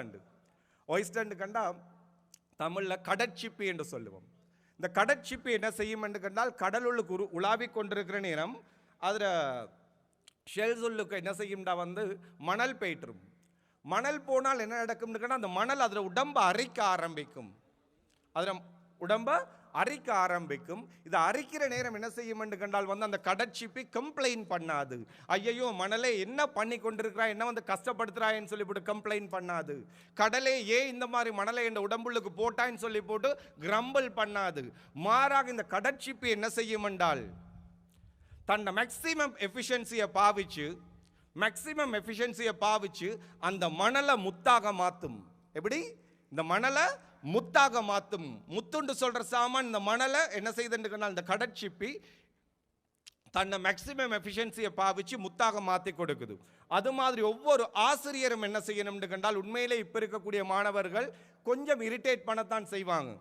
ஒய்ஸ்டாண்டு ஒய்ஸ்டர்ண்டு கண்டா தமிழில் கடற்சிப்பி என்று சொல்லுவோம். இந்த கடற்சிப்பி என்ன செய்யும் என்று கண்டால் கடலுள்ளுக்கு உரு உலாவிக் கொண்டிருக்கிற நேரம் அதில் ஷெல்ஸுள்ளுக்கு என்ன செய்யும்டா வந்து மணல் போயிட்டுரும் மணல் போனால் என்ன நடக்கும்னு கேட்டால் அந்த மணல் அதில் உடம்பை அரிக்க ஆரம்பிக்கும். அதில் உடம்பை அரிக்க ஆரம்பிக்கும். இது அரிக்கிற நேரம் என்ன செய்யும் என்று கண்டால் வந்து அந்த கடற்சிப்பி கம்ப்ளைண்ட் பண்ணாது. ஐயையோ மணலே என்ன பண்ணி கொண்டிருக்கிறாய்? என்ன வந்து கஷ்டப்படுத்துறாயின்னு சொல்லி போட்டு கம்ப்ளைண்ட் பண்ணாது. கடலே ஏன் இந்த மாதிரி மணலை என் உடம்புள்ளுக்கு போட்டான்னு சொல்லி போட்டு கிரம்பிள் பண்ணாது. மாறாக இந்த கடற்சிப்பி என்ன செய்யும் என்றால் தன்னை மேக்சிமம் எஃபிஷியன்சியை பாவிச்சு மேக்சிமம் எஃபிஷியன்சியை பாவிச்சு அந்த மணலை முத்தாக மாற்றும் எப்படி? இந்த மணலை முத்தாக மாற்றும் முத்துண்டு சொல்கிற சாமான் இந்த மணலை என்ன செய்துன்னு இந்த கடற்சிப்பி தன்னை மேக்சிமம் எஃபிஷியன்சியை பாவிச்சு முத்தாக மாற்றி கொடுக்குது. அது மாதிரி ஒவ்வொரு ஆசிரியரும் என்ன செய்யணும்னு கண்டால் உண்மையிலே இப்போ இருக்கக்கூடிய மாணவர்கள் கொஞ்சம் இரிட்டேட் பண்ணத்தான் செய்வாங்க.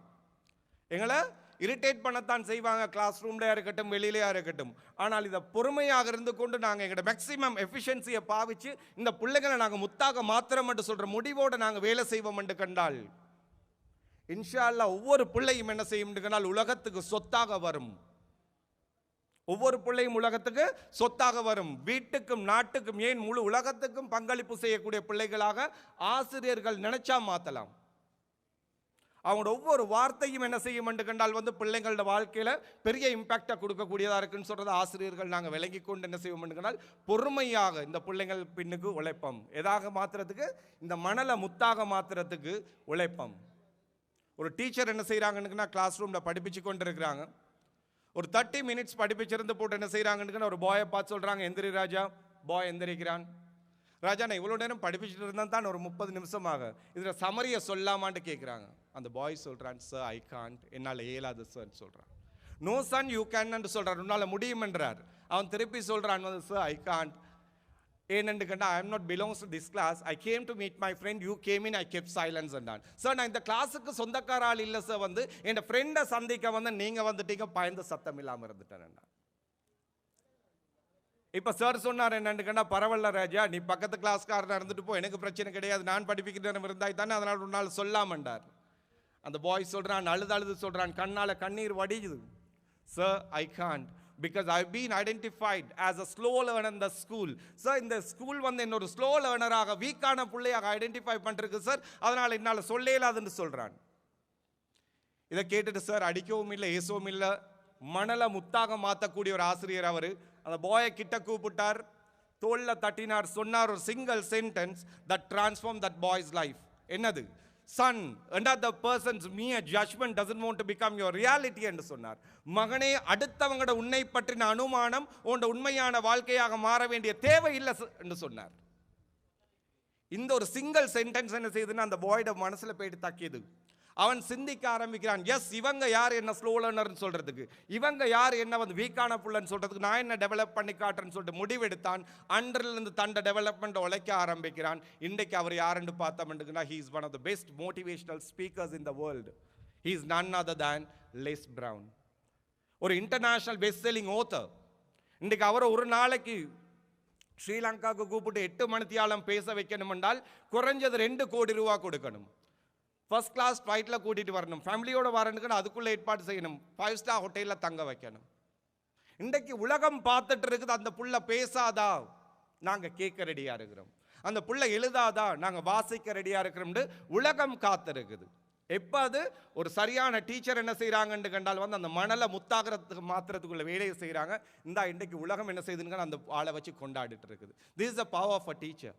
எங்களை இரிட்டேட் பண்ணத்தான் செய்வாங்க கிளாஸ் ரூம்லையாக இருக்கட்டும் வெளியிலையா இருக்கட்டும். ஆனால் இதை பொறுமையாக இருந்து கொண்டு நாங்கள் எங்களோட மேக்ஸிமம் எஃபிஷியன்சியை பாவிச்சு இந்த பிள்ளைகளை நாங்கள் முத்தாக மாத்திரம் என்று சொல்கிற முடிவோடு நாங்கள் வேலை செய்வோம் என்று கண்டால் இன்ஷா ஒவ்வொரு பிள்ளையும் என்ன செய்யும் கண்டால் உலகத்துக்கு சொத்தாக வரும். ஒவ்வொரு பிள்ளையும் உலகத்துக்கு சொத்தாக வரும். வீட்டுக்கும் நாட்டுக்கும் ஏன் முழு உலகத்துக்கும் பங்களிப்பு செய்யக்கூடிய பிள்ளைகளாக ஆசிரியர்கள் நினைச்சா மாத்தலாம். அவங்களோட ஒவ்வொரு வார்த்தையும் என்ன செய்யும் என்று கண்டால் வந்து பிள்ளைங்களோட வாழ்க்கையில் பெரிய இம்பாக்டை கொடுக்கக்கூடியதாக இருக்குன்னு சொல்கிறத ஆசிரியர்கள் நாங்கள் விளங்கி கொண்டு என்ன செய்வோம் என்று கண்டால் பொறுமையாக இந்த பிள்ளைங்கள் பின்னுக்கு உழைப்போம். எதாக மாற்றுறதுக்கு இந்த மணலை முத்தாக மாத்துறதுக்கு உழைப்போம். ஒரு டீச்சர் என்ன செய்கிறாங்கன்னு கிளாஸ் ரூமில் படிப்பிச்சு கொண்டு இருக்கிறாங்க ஒரு தேர்ட்டி மினிட்ஸ் படிப்பிச்சிருந்து போட்டு என்ன செய்கிறாங்கன்னு ஒரு பாயை பார்த்து சொல்கிறாங்க எந்திரி ராஜா. பாய் எந்திரிக்கிறான். ராஜா நான் இவ்வளோ நேரம் படிப்பிச்சுட்டு இருந்தான் தான் ஒரு முப்பது நிமிஷமாக. இதில் சமரியை சொல்லாமான்ட்டு கேட்குறாங்க அந்த பாய் சொல்கிறான் சார் ஐ காண்ட் என்னால் இயலாது சார் சொல்கிறான் நோ சன் யூ கேன்னு சொல்கிறார் உன்னால் முடியுமென்றார். அவன் திருப்பி சொல்கிறான் வந்து சார் ஐ காண்ட் ஏனென்று கண்டா I am not belongs to this class I came to meet my friend you came in I kept silence என்றான் சார் நான் இந்த கிளாஸுக்கு சொந்தக்கார ஆள் இல்லை சார் வந்து என் ஃப்ரெண்டை சந்திக்க வந்து நீங்கள் வந்துட்டீங்க பயந்து சத்தம் இல்லாமல் இருந்துட்டேன் இப்போ சார் சொன்னார் என்னன்னு கண்டா பரவாயில்ல ராஜா நீ பக்கத்து கிளாஸ்காரனா இருந்துட்டு போ எனக்கு பிரச்சனை கிடையாது நான் படிப்பிக்கிறேன் இருந்தாய் தானே அதனால் ஒரு நாள் சொல்லாமண்டார் அந்த பாய் சொல்கிறான் அழுது அழுது சொல்கிறான் கண்ணால் கண்ணீர் வடியுது sir I because I been identified as a slow learner the school sir இந்த ஸ்கூல் வந்து என்னோட ஸ்லோ லேர்னராக வீக்கான பிள்ளையாக ஐடென்டிஃபை பண்ணிருக்கு சார் அதனால் என்னால் சொல்ல இல்லாதுன்னு சொல்கிறான் இதை கேட்டுட்டு சார் அடிக்கவும் இல்லை ஏசவும் இல்லை. மணலை முத்தாக மாற்றக்கூடிய ஒரு ஆசிரியர் அவர். அந்த பாயை கிட்ட கூப்பிட்டார். தோளில் தட்டினார் சொன்னார் ஒரு single sentence that transform that boy's life என்னது? Son and the person's me a judgment doesn't want to become your reality என்று சொன்னார். மகனே அடுத்தவங்களோட உன்னை பற்றின அனுமானம் உன்னோட உண்மையான வாழ்க்கையாக மாற வேண்டிய தேவை இல்லை என்று சொன்னார். இந்த ஒரு சிங்கிள் சென்டென்ஸ் என்ன செய்யுதுன்னா அந்த வாய்டை மனசில் போயிட்டு தக்கியது. அவன் சிந்திக்க ஆரம்பிக்கிறான். எஸ் இவங்க யார்? என்ன ஸ்லோ லேர்னர்னு சொல்கிறதுக்கு இவங்க யார்? என்ன வந்து வீக்கான புள்ளன்னு சொல்கிறதுக்கு நான் என்ன டெவலப் பண்ணி காட்டுறேன்னு சொல்லிட்டு முடிவெடுத்தான். அன்றிலிருந்து தண்ட டெவலப்மெண்ட் உழைக்க ஆரம்பிக்கிறான். இன்றைக்கு அவர் யாருன்னு பார்த்தோம்னா he is one of the best motivational speakers in the world he is none other than Les Brown ஒரு இன்டர்நேஷ்னல் பெஸ்ட் செல்லிங் ஓத்தர் இன்றைக்கு அவரை ஒரு நாளைக்கு ஸ்ரீலங்காவுக்கு கூப்பிட்டு எட்டு மணித்தியாலம் பேச வைக்கணும் என்றால் குறைஞ்சது ரெண்டு கோடி ரூபா கொடுக்கணும். ஃபர்ஸ்ட் கிளாஸ் ஃப்ளைட்டில் கூட்டிகிட்டு வரணும். ஃபேமிலியோடு வரணுக்குன்னு அதுக்குள்ளே ஏற்பாடு செய்யணும். ஃபைவ் ஸ்டார் ஹோட்டலில் தங்க வைக்கணும். இன்றைக்கு உலகம் பார்த்துட்டு இருக்குது அந்த புள்ள பேசாதா? நாங்கள் கேட்க ரெடியாக இருக்கிறோம். அந்த புள்ள எழுதாதா? நாங்கள் வாசிக்க ரெடியாக இருக்கிறோம்னு உலகம் காத்திருக்குது. எப்போ அது? ஒரு சரியான டீச்சர் என்ன செய்கிறாங்கன்னு கண்டால் வந்து அந்த மணலை முத்தாகிறதுக்கு மாத்திரத்துக்குள்ள வேலையை செய்கிறாங்க இந்த இன்றைக்கு உலகம் என்ன செய்யுதுன்னு அந்த ஆளை வச்சு கொண்டாடிட்டு இருக்குது. This is a power of a teacher